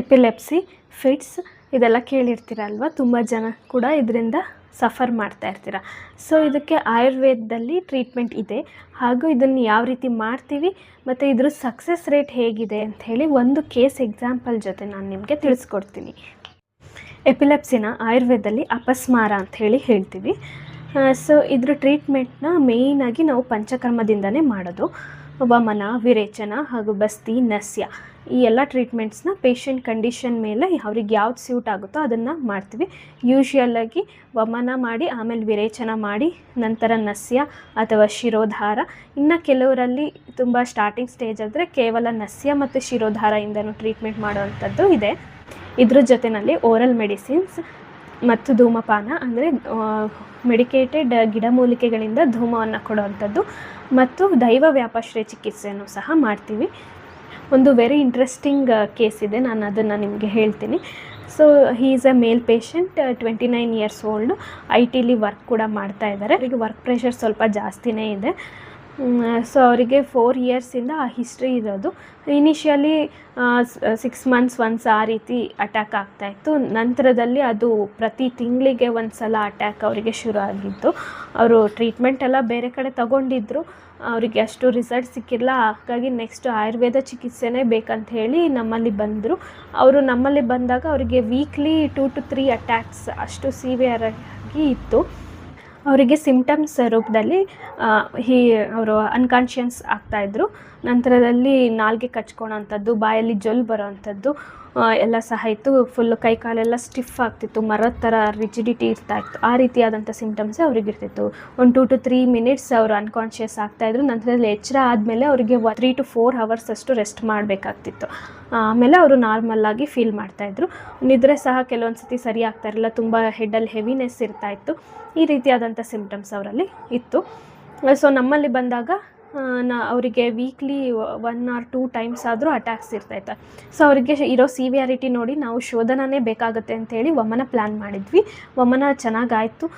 Epilepsy, fits ಇದೆಲ್ಲ ಕೇಳಿರ್ತೀರಲ್ವ? ತುಂಬ ಜನ ಕೂಡ ಇದರಿಂದ ಸಫರ್ ಮಾಡ್ತಾ ಇರ್ತೀರ. ಸೊ ಇದಕ್ಕೆ ಆಯುರ್ವೇದದಲ್ಲಿ ಟ್ರೀಟ್ಮೆಂಟ್ ಇದೆ. ಹಾಗೂ ಇದನ್ನು ಯಾವ ರೀತಿ ಮಾಡ್ತೀವಿ ಮತ್ತು ಇದ್ರ ಸಕ್ಸಸ್ ರೇಟ್ ಹೇಗಿದೆ ಅಂತ ಹೇಳಿ ಒಂದು ಕೇಸ್ ಎಕ್ಸಾಂಪಲ್ ಜೊತೆ ನಾನು ನಿಮಗೆ ತಿಳಿಸ್ಕೊಡ್ತೀನಿ. ಎಪಿಲೆಪ್ಸಿನ ಆಯುರ್ವೇದದಲ್ಲಿ ಅಪಸ್ಮಾರ ಅಂತ ಹೇಳಿ ಹೇಳ್ತೀವಿ. ಸೊ ಇದ್ರ ಟ್ರೀಟ್ಮೆಂಟ್ನ ಮೇಯ್ನಾಗಿ ನಾವು ಪಂಚಕರ್ಮದಿಂದನೇ ಮಾಡೋದು. ವಮನ ವಿರೇಚನ ಹಾಗೂ ಬಸ್ತಿ, ನಸ್ಯ ಈ ಎಲ್ಲ ಟ್ರೀಟ್ಮೆಂಟ್ಸ್ನ ಪೇಷಂಟ್ ಕಂಡೀಷನ್ ಮೇಲೆ ಅವ್ರಿಗೆ ಯಾವ್ದು ಸ್ಯೂಟ್ ಆಗುತ್ತೋ ಅದನ್ನು ಮಾಡ್ತೀವಿ. ಯೂಶ್ವಲಾಗಿ ವಮನ ಮಾಡಿ, ಆಮೇಲೆ ವಿರೇಚನ ಮಾಡಿ, ನಂತರ ನಸ್ಯ ಅಥವಾ ಶಿರೋಧಾರ. ಇನ್ನು ಕೆಲವರಲ್ಲಿ ತುಂಬ ಸ್ಟಾರ್ಟಿಂಗ್ ಸ್ಟೇಜ್ ಆದರೆ ಕೇವಲ ನಸ್ಯ ಮತ್ತು ಶಿರೋಧಾರದಿಂದನೂ ಟ್ರೀಟ್ಮೆಂಟ್ ಮಾಡುವಂಥದ್ದು ಇದೆ. ಇದ್ರ ಜೊತೆಯಲ್ಲಿ ಓರಲ್ ಮೆಡಿಸಿನ್ಸ್ ಮತ್ತು ಧೂಮಪಾನ, ಅಂದರೆ ಮೆಡಿಕೇಟೆಡ್ ಗಿಡಮೂಲಿಕೆಗಳಿಂದ ಧೂಮವನ್ನು ಕೊಡುವಂಥದ್ದು. ಮತ್ತು ದೈವ ವ್ಯಾಪಾಶ್ರಯ ಚಿಕಿತ್ಸೆಯನ್ನು ಸಹ ಮಾಡ್ತೀವಿ. ಒಂದು ವೆರಿ ಇಂಟ್ರೆಸ್ಟಿಂಗ್ ಕೇಸ್ ಇದೆ. ನಾನು ಅದನ್ನು ನಿಮಗೆ ಹೇಳ್ತೀನಿ. So he is a male patient twenty nine years old I ಟಿಲಿ ವರ್ಕ್ ಕೂಡ ಮಾಡ್ತಾ ಇದ್ದಾರೆ. ಅವರಿಗೆ ವರ್ಕ್ ಪ್ರೆಷರ್ ಸ್ವಲ್ಪ ಜಾಸ್ತಿನೇ ಇದೆ. ಸೊ ಅವರಿಗೆ ಫೋರ್ ಇಯರ್ಸಿಂದ ಆ ಹಿಸ್ಟ್ರಿ ಇರೋದು. ಇನಿಷಿಯಲಿ ಸಿಕ್ಸ್ ಮಂತ್ಸ್ ಒನ್ಸ್ ಆ ರೀತಿ ಅಟ್ಯಾಕ್ ಆಗ್ತಾಯಿತ್ತು ನಂತರದಲ್ಲಿ ಅದು ಪ್ರತಿ ತಿಂಗಳಿಗೆ ಒಂದು ಸಲ ಅಟ್ಯಾಕ್ ಅವರಿಗೆ ಶುರು ಆಗಿತ್ತು ಅವರು ಟ್ರೀಟ್ಮೆಂಟ್ ಎಲ್ಲ ಬೇರೆ ಕಡೆ ತಗೊಂಡಿದ್ರು. ಅವರಿಗೆ ಅಷ್ಟು ರಿಸಲ್ಟ್ ಸಿಕ್ಕಿಲ್ಲ. ಹಾಗಾಗಿ ನೆಕ್ಸ್ಟ್ ಆಯುರ್ವೇದ ಚಿಕಿತ್ಸೆನೇ ಬೇಕಂತ ಹೇಳಿ ನಮ್ಮಲ್ಲಿ ಬಂದರು. ಅವರು ನಮ್ಮಲ್ಲಿ ಬಂದಾಗ ಅವರಿಗೆ weekly two to three attacks ಅಷ್ಟು ಸಿವಿಯರ್ ಆಗಿ ಇತ್ತು. ಅವರಿಗೆ ಸಿಮ್ಟಮ್ಸ್ ರೂಪದಲ್ಲಿ ಹೀ ಅವರು ಅನ್ಕಾನ್ಷಿಯನ್ಸ್ ಆಗ್ತಾಯಿದ್ರು ನಂತರದಲ್ಲಿ ನಾಲ್ಗೆ ಕಚ್ಕೊಳೋಂಥದ್ದು ಬಾಯಲ್ಲಿ ಜೊಲ್ ಬರೋವಂಥದ್ದು ಎಲ್ಲ ಸಹ ಇತ್ತು. ಫುಲ್ ಕೈ ಕಾಲೆಲ್ಲ ಸ್ಟಿಫ್ ಆಗ್ತಿತ್ತು. ಮರದ ಥರ ರಿಜಿಡಿಟಿ ಇರ್ತಾ ಇತ್ತು. ಆ ರೀತಿಯಾದಂಥ ಸಿಂಪ್ಟಮ್ಸೇ ಅವ್ರಿಗೆ ಇರ್ತಿತ್ತು ಒಂದು ಟು ಟು ತ್ರೀ ಮಿನಿಟ್ಸ್ ಅವರು ಅನ್ಕಾನ್ಷಿಯಸ್ ಆಗ್ತಾಯಿದ್ರು ನಂತರದಲ್ಲಿ ಎಚ್ಚರ ಆದಮೇಲೆ ಅವರಿಗೆ ತ್ರೀ ಟು ಫೋರ್ ಅವರ್ಸ್ ಅಷ್ಟು ರೆಸ್ಟ್ ಮಾಡಬೇಕಾಗ್ತಿತ್ತು. ಆಮೇಲೆ ಅವರು ನಾರ್ಮಲ್ಲಾಗಿ ಫೀಲ್ ಮಾಡ್ತಾಯಿದ್ರು ನಿದ್ರೆ ಸಹ ಕೆಲವೊಂದು ಸತಿ ಸರಿ ಆಗ್ತಾ ಇರಲಿಲ್ಲ. ತುಂಬ ಹೆಡ್ಡಲ್ಲಿ ಹೆವಿನೆಸ್ ಇರ್ತಾ ಇತ್ತು. ಈ ರೀತಿಯಾದಂಥ ಸಿಂಪ್ಟಮ್ಸ್ ಅವರಲ್ಲಿ ಇತ್ತು. ಸೊ ನಮ್ಮಲ್ಲಿ ಬಂದಾಗ ನಾ, ಅವರಿಗೆ weekly one or two times ಆದರೂ ಅಟ್ಯಾಕ್ಸ್ ಇರ್ತೈತೆ ಸೊ ಅವರಿಗೆ ಇರೋ ಸಿವಿಯಾರಿಟಿ ನೋಡಿ ನಾವು ಶೋಧನನೇ ಬೇಕಾಗುತ್ತೆ ಅಂತೇಳಿ ವಮನ ಪ್ಲ್ಯಾನ್ ಮಾಡಿದ್ವಿ. ವಮನ ಚೆನ್ನಾಗಾಯಿತು.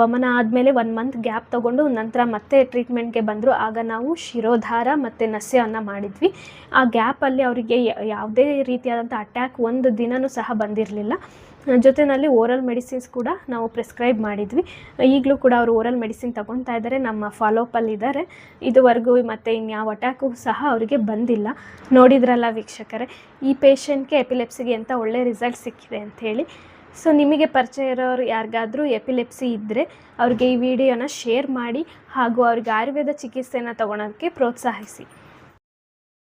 ವಮನ ಆದಮೇಲೆ ಒನ್ ಮಂತ್ ಗ್ಯಾಪ್ ತೊಗೊಂಡು ನಂತರ ಮತ್ತೆ ಟ್ರೀಟ್ಮೆಂಟ್ಗೆ ಬಂದರು. ಆಗ ನಾವು ಶಿರೋಧಾರ ಮತ್ತು ನಸ್ಯವನ್ನು ಮಾಡಿದ್ವಿ. ಆ ಗ್ಯಾಪಲ್ಲಿ ಅವರಿಗೆ ಯಾವುದೇ ರೀತಿಯಾದಂಥ ಅಟ್ಯಾಕ್ ಒಂದು ದಿನವೂ ಸಹ ಬಂದಿರಲಿಲ್ಲ. ಜೊತೆಯಲ್ಲಿ ಓರಲ್ ಮೆಡಿಸಿನ್ಸ್ ಕೂಡ ನಾವು ಪ್ರಿಸ್ಕ್ರೈಬ್ ಮಾಡಿದ್ವಿ. ಈಗಲೂ ಕೂಡ ಅವರು ಓರಲ್ ಮೆಡಿಸಿನ್ ತಗೊತಾ ಇದ್ದಾರೆ. ನಮ್ಮ ಫಾಲೋಅಪಲ್ಲಿ ಇದ್ದಾರೆ. ಇದುವರೆಗೂ ಮತ್ತು ಇನ್ಯಾವ ಅಟ್ಯಾಕು ಸಹ ಅವರಿಗೆ ಬಂದಿಲ್ಲ. ನೋಡಿದ್ರಲ್ಲ ವೀಕ್ಷಕರೇ, ಈ ಪೇಷಂಟ್ಗೆ ಎಪಿಲೆಪ್ಸಿಗೆ ಅಂತ ಒಳ್ಳೆ ರಿಸಲ್ಟ್ ಸಿಕ್ಕಿದೆ ಅಂಥೇಳಿ ಸೊ ನಿಮಗೆ ಪರಿಚಯ ಇರೋರು ಯಾರಿಗಾದರೂ ಎಪಿಲೆಪ್ಸಿ ಇದ್ದರೆ ಅವ್ರಿಗೆ ಈ ವಿಡಿಯೋನ ಶೇರ್ ಮಾಡಿ ಹಾಗೂ ಅವ್ರಿಗೆ ಆಯುರ್ವೇದ ಚಿಕಿತ್ಸೆನ ತೊಗೊಳೋದಕ್ಕೆ ಪ್ರೋತ್ಸಾಹಿಸಿ.